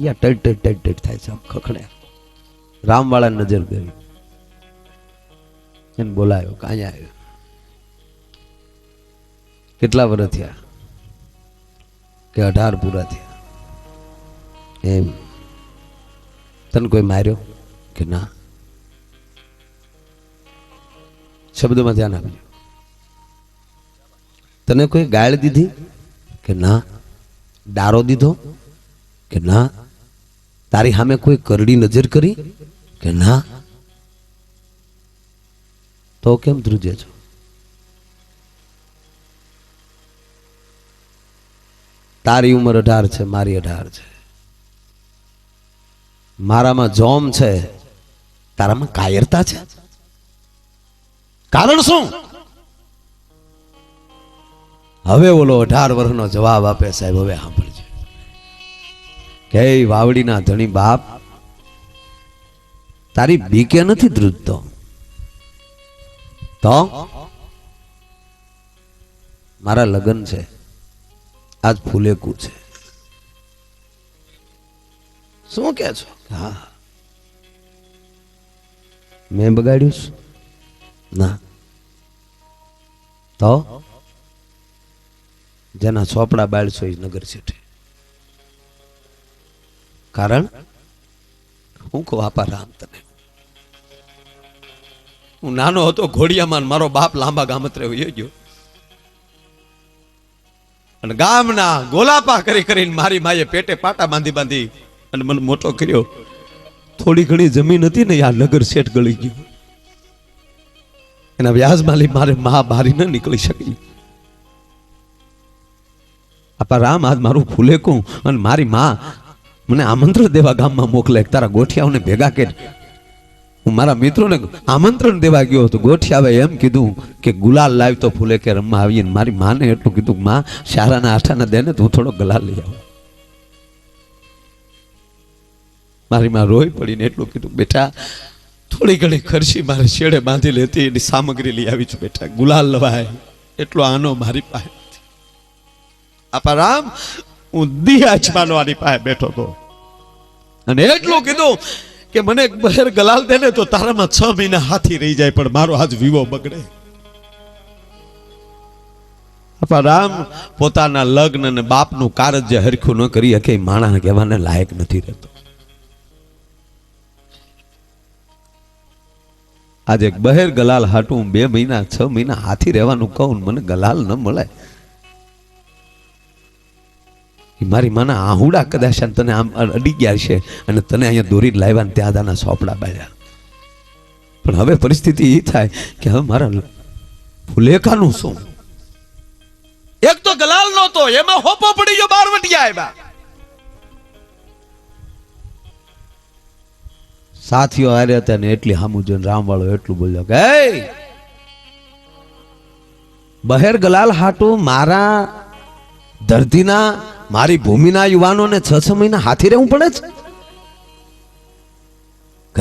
યા ટટ ટટ ટટ ટટ થાય છે, આમ ખખડ્યા રામવાળા નજર કરી. એને બોલાયો કાંઈ આવ્યો. કેટલા વર્ષ થયા? કે અઢાર પૂરા થયા. એમ. તને કોઈ માર્યો? કે ના? શબ્દમાં ધ્યાન આપ્યું તને કોઈ ગાળ દીધી? કે ના? ડારો દીધો? કે ના? તારી સામે કોઈ કરડી નજર કરી કે ના? તો કેમ ધ્રુજે છો? તારી ઉંમર અઢાર છે, મારી અઢાર છે. મારામાં જોમ છે, તારામાં કાયરતા છે. કારણ શું? હવે ઓલો અઢાર વર્ષનો જવાબ આપે સાહેબ, હવે સાંભળજો કે વાવડીના ધણી બાપ, તારી બીકે નથી ધ્રુજતો? તો? મારા લગ્ન છે. આજ ફૂલેકું છે. શું કે છો? હા. મેં બગાડ્યું? ના. તો? જેના ચોપડા બાળશો એ નગર શેઠે. કારણ હું કહું રામ તને. હું નાનો હતો, ઘોડિયામાં મારો બાપ લાંબા ગામત્રે ગયો. અને ગામના ગોલાપા કરી કરીને મારી માએ પેટે પાટા બાંધી બાંધી અને મને મોટો કર્યો. થોડી ઘણી જમીન હતી ને આ નગર શેઠ ગળી ગયું. એના વ્યાજમાલી મારે મા બારી ન નીકળી શકી. આપા રામ, આજ મારું ફૂલેકું અને મારી માં મને આમંત્રણ દેવા ગામમાં મોકલે. તારા ગોઠિયાઓને ભેગા કે હું મારા મિત્રોને આમંત્રણ દેવા ગયો હતો. ગોઠિયાવે એમ કીધું કે ગુલાલ લાવ તો ફૂલે કે રમવા આવીને મારી માને એટલું કીધું માં શારાના આઠાના દે ને તું થોડો ગલાલ લઈ આવ. મારી માં રોઈ પડીને એટલું કીધું બેટા, થોડી ઘણી ખર્ચી મારે શેડે બાંધી લેતી એની સામગ્રી લઈ આવી છું બેટા. ગુલાલ લવાય. એટલો આનો મારી પાસે નથી. હું દિયા અજમાનો પાસે બેઠો હતો અને એટલું કીધું કે મને બહેર ગલાલ દે ને તો તારામાં છ મહિના હાથી રહી જાય, પણ મારો આજ વિવો બગડે. આપણા રામ પોતાના લગ્ન અને બાપનું કારજ હરખું ન કરી શકે માણા કહેવાને લાયક નથી રહેતો. આજે બહેર ગલાલ હાટું બે મહિના, છ મહિના હાથી રહેવાનું કહું મને ગલાલ ન મળે. મારી માના આહુડા કદાચ તને આમ અડી ગયા છે અને તને અહીંયા દોરી લાવ્યા ને ત્યાં દાના સોપડા બાળ્યા. પણ હવે પરિસ્થિતિ એ થાય કે હવે મારા ફુલેકાનું શું? એક તો ગલાલ નહોતો, એમાં હોપો પડી ગયો, બાર વટિયા આવ્યા. સાથીઓ, હારે હતા ને એટલી હામું જોઈને રામવાળો એટલું બોલ્યો કે બહેર ગલાલ હાટું મારા ધરતીના મારી ભૂમિના યુવાનોને છ છ મહિના હાથી રહેવું પડે છે?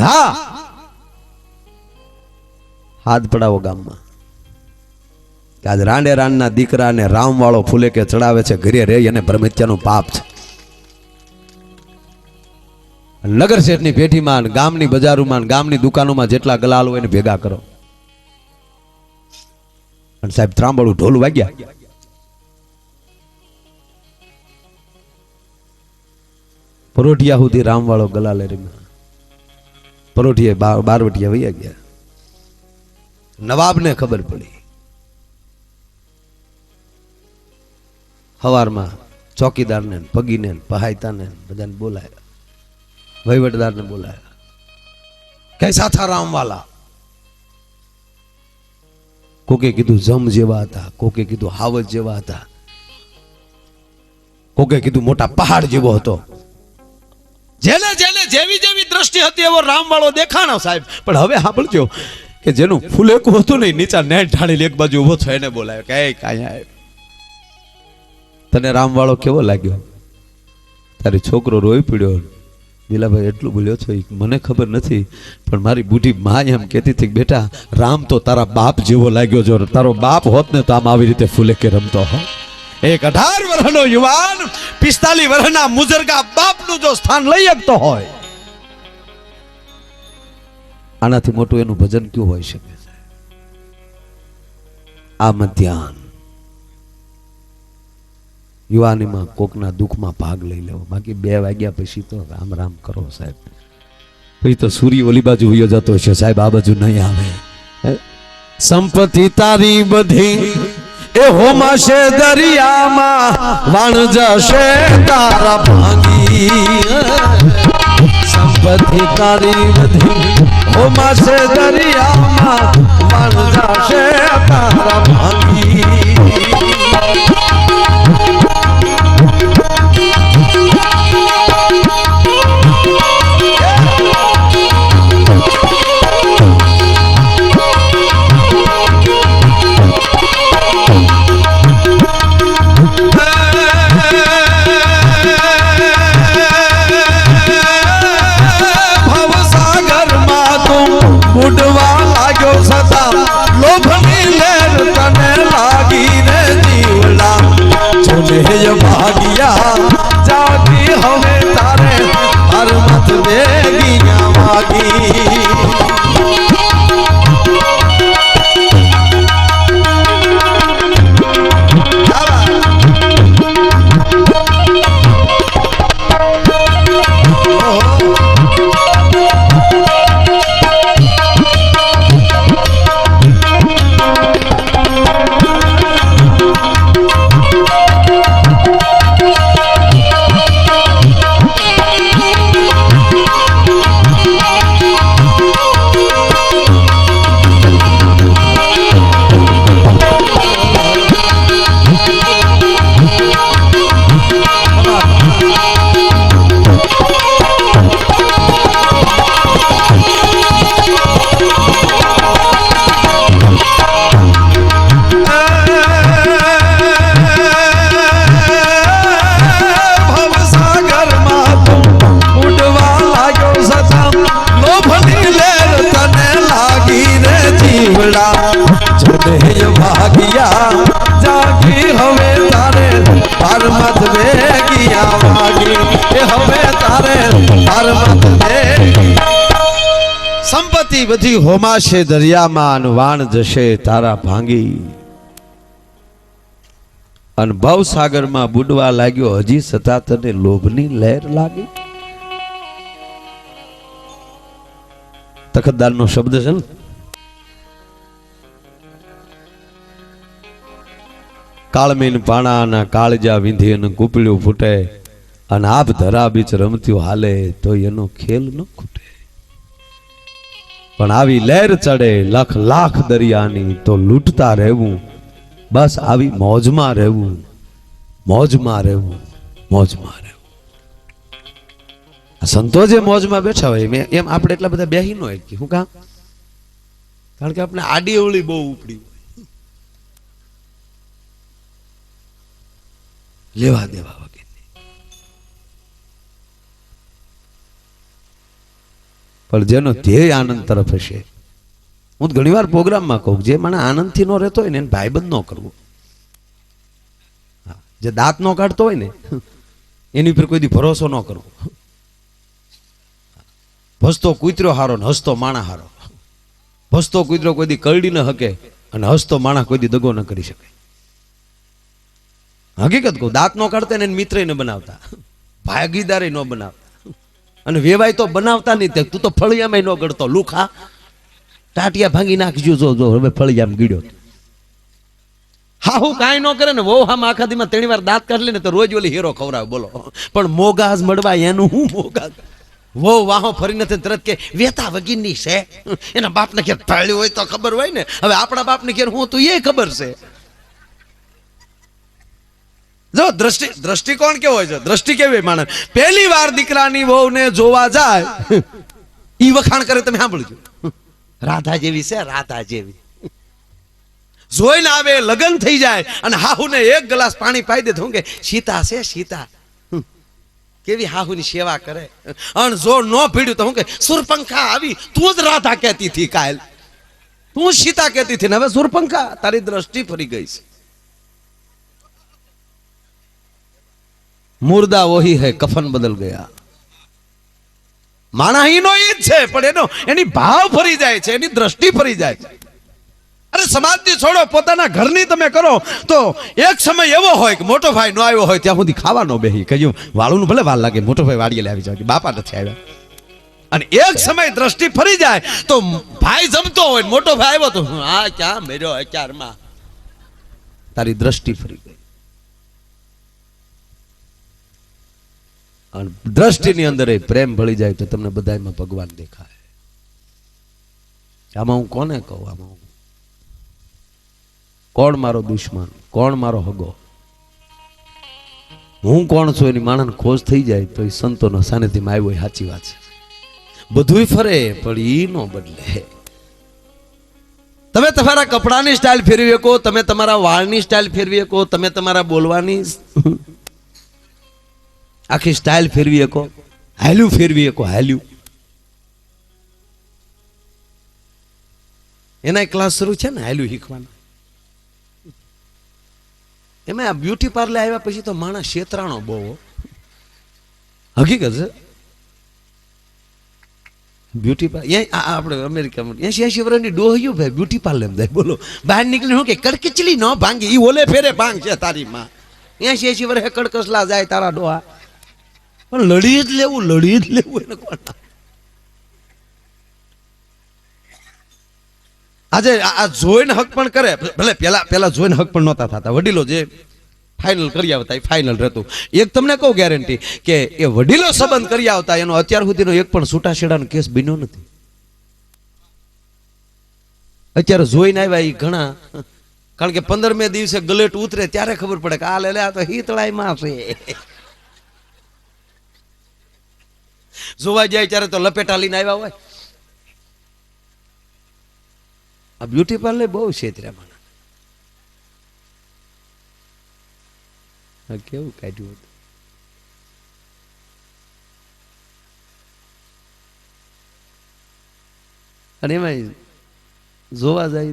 હા હાથ પડાવો ગામમાં. આજ રાંડે રાનના દીકરાને રામવાળો ફૂલે કે ચડાવે છે, ઘરે રે અને બ્રહ્મત્યાનું પાપ છે. નગર શેઠની પેઢીમાં ગામની બજારોમાં ગામની દુકાનોમાં જેટલા ગલાલ હોય એને ભેગા કરો. સાહેબ ત્રાંબળું ઢોલ વાગ્યા. પરોઠિયા સુધી રામવાળો ગલાલે રમ્યો. પરોઠિયા બાર બારવટિયા વૈયા ગયા. નવાબને ખબર પડી. હવારમાં ચોકીદારને ને પગીને ને પહાયતાને ને બધાને બોલાયા. વહીવટદારને બોલાયા. કૈસા થા રામવાલા. કોકે કીધું, જમ જેવા હતા. કોકે કીધું, હાવજ જેવા હતા. કોકે કીધું, મોટા પહાડ જેવો હતો. જેને જેને જેવી જેવી દ્રષ્ટિ હતી એવો રામવાળો દેખાણો સાહેબ. પણ હવે સાંભળજો કે જેનું ફૂલેકું હતું ને ઈ નીચા નેટ ઢાળીને એક બાજુ ઊભો થયો, એને બોલાયો કે, "એ, કાંઈ આય." તને રામવાળો કેવો લાગ્યો? તારી છોકરો રોઈ પડ્યો. દિલાભાઈ એટલું બોલ્યો છો મને ખબર નથી, પણ મારી બુઢી મા એમ કહેતી હતી બેટા, રામ તો તારા બાપ જેવો લાગ્યો જો, તારો બાપ હોત ને તો આમ આવી રીતે ફૂલે કે રમતો, હો. એક અઢાર વર્ષનો યુવાન, પિસ્તાલીસ વર્ષના મુજરગા બાપનું જો સ્થાન લઈ શકતો હોય, આનાથી મોટું એનું ભજન કયું હોઈ શકે? આ મધ્યાન યુવાનીમાં કોકના દુઃખમાં ભાગ લઈ લેવો. બાકી બે વાગ્યા પછી તો રામ રામ કરો સાહેબ. પછી તો સૂર્ય ઓલી બાજુ વયો જતો છે સાહેબ, આ બાજુ નહીં આવે. સંપત્તિ તારી બધી એ હોમાશે દરિયામાં વાણ જશે તારા ભાંગી. સંપત્તિ તારી બધી હોમાશે દરિયામાં વાણ જશે સંપત્તિ બધી હોમાશે દરિયામાં વાણ જશે, તારા ભાંગી. અને ભવસાગરમાં બુડવા લાગ્યો, હજી છતાં તને લોભની લહેર લાગી? તખતદારનો શબ્દ છે ને? કાળમીન પાણાના કાળજા વિંધી અને કુપળ્યું ફૂટે. અને આપ ધરા બીચ રમતી હાલે, તો એનો ખેલ ન ખૂટે. પણ આવી લહેર ચડે, લખ લાખ દરિયાની, તો લૂંટતા રહેવું. બસ આવી મોજમાં રહેવું મોજમાં રહેવું મોજમાં રહેવું. સંતો જે મોજમાં બેઠા હોય મેં એમ આપણે એટલા બધા બેહી ન હોય શું કામ કારણ કે આપણે આડી અવળી બહુ ઉપડી હોય. લેવા દેવા વગેરે. પણ જેનો ધ્યેય આનંદ તરફ હશે. હું ઘણી વાર પ્રોગ્રામમાં કહું જે મને આનંદથી ન રહેતો હોય ને એને ભાઈબંધ ન કરવો. જે દાંત નો કાઢતો હોય ને, એની ઉપર કોઈ ભરોસો ન કરવો. ભસતો કૂતરો હારો ને હસતો માણા હારો. ભસતો કૂતરો કોઈ દી કરડી ન હકે અને હસતો માણા કોઈ દી દગો ન કરી શકે. હકીકત કહું, દાંત નો કાઢતા એને મિત્ર ન બનાવતા. ભાગીદારી ન બનાવતા. અને વેવાય તો બનાવતા નહીં તે. તું તો ફળિયામાં ન ગળતો. લુખા. ટાટિયા ભાંગી નાખજો, જો જો, હવે ફળિયામાં ગીડ્યો હા, હું કાંઈ ન કરે ને વહુ હા આખા દીમાં ત્રણ વાર દાંત કાઢ લે ને તો રોજ ઓલી હીરો ખવડાવે, બોલો. પણ મોગાજ મળવા એનું હું મોગા વહુ વાહો ફરી નથી તરત કે, વેતા વગીરની છે? એના બાપને ઘેર પાળ્યું હોય તો ખબર હોય ને? હવે આપણા બાપને ઘેર હું તું એ ખબર છે? જો, દ્રષ્ટિ, દ્રષ્ટિકોણ કેવો હોય છે? દ્રષ્ટિ કેવી માણસ? પહેલી વાર દીકરાની વહુને જોવા જાય, ઈ વખાણ કરે, તમે સાંભળજો. રાધા જેવી છે, રાધા જેવી. જોઈને આવે, લગ્ન થઈ જાય, અને હાહુને એક ગ્લાસ પાણી પાઈ દે કે સીતા છે, સીતા. કેવી હાહુની સેવા કરે? અને જો નો ભીડ્યું, તો હું કે સુરપંખા આવી, તું જ રાધા કહેતી હતી કાલ. તું સીતા કહેતી હતી ને, હવે સુરપંખા, તારી દ્રષ્ટિ ફરી ગઈ છે. મુર્દા વહી હે, કફન બદલ ગયા. માણા હીનો ઈ જ છે, પણ એનો એની ભાવ ફરી જાય છે, એની દ્રષ્ટિ ફરી જાય છે. અરે સમાજથી છોડો, પોતાના ઘરની તમે કરો, તો એક સમય એવો હોય કે મોટો ભાઈ નો આવ્યો હોય, ત્યાં સુધી ખાવાનો બેહી. કહ્યું વાળું ભલે વાર લાગે, મોટો ભાઈ વાડીએ લાવી જાય બાપા નથી આવ્યા. અને એક સમય દ્રષ્ટિ ફરી જાય, તો ભાઈ જમતો હોય, મોટો ભાઈ આવ્યો તો આ ક્યાં મેર્યો અચારમાં? તારી દ્રષ્ટિ ફરી ગઈ. અને દ્રષ્ટિની અંદર એ પ્રેમ ભળી જાય તો તમને બધાયમાં ભગવાન દેખાય. આમાં હું કોને કહું? આમાં હું. કોણ મારો દુશ્મન? કોણ મારો હગો? હું કોણ છું? એની માણસ ખોજ થઈ જાય તો એ સંતોના સાનિધ્યમાં આવ્યો એ સાચી વાત છે. બધુંય ફરે, પણ એ નો બદલે. તમે તમારા કપડાની સ્ટાઇલ ફેરવી શકો, તમે તમારા વાળની સ્ટાઇલ ફેરવી શકો, તમે તમારા બોલવાની આખી સ્ટાઇલ ફેરવી શકો. હાલ્યું, ફેરવી શકો, હાલ્યું. એના ક્લાસ શરૂ છે ને, હાલ્યું શીખવાના. એમાં આ બ્યુટી પાર્લર આવ્યા પછી તો માણસ શેતરાણો બહુ હકીકત છે? બ્યુટી પાર્લર આપણે અમેરિકામાં એસી એસી વર્ષની ડોહ્યું ભાઈ બ્યુટી પાર્લર જાય બોલો. બહાર નીકળી શું કે, કડકચલી ન ભાંગી એ ઓલે ફેરે ભાંગ છે તારી માં. એસી એસી વર્ષે કડકસલા જાય તારા ડોહા. પણ લડી જ લેવું, લડી જ લેવું એને આજે આ જોઈને હક પણ કરે. ભલે પેલા પેલા જોઈને હક પણ નહોતા થતા. વડીલો જે ફાઇનલ કરી આવતા એ ફાઇનલ રહેતું. એક તમને કહું ગેરંટી કે એ વડીલો સંબંધ કરી આવતા, એનો અત્યાર સુધીનો એક પણ છૂટાછેડાનો કેસ બન્યો નથી. અત્યારે જોઈને આવ્યા એ ઘણા. કારણ કે પંદરમે દિવસે ગલેટ ઉતરે, ત્યારે ખબર પડે કે આ લે, આ તો હિતળાઈમાં છે. જોવા જાય ત્યારે તો લપેટા લઈને આવ્યા હોય. આ બ્યુટી પાર્લર બહુ છેતર્યા મને કેવું કાઢ્યું હતું? અને એમાં જોવા જાય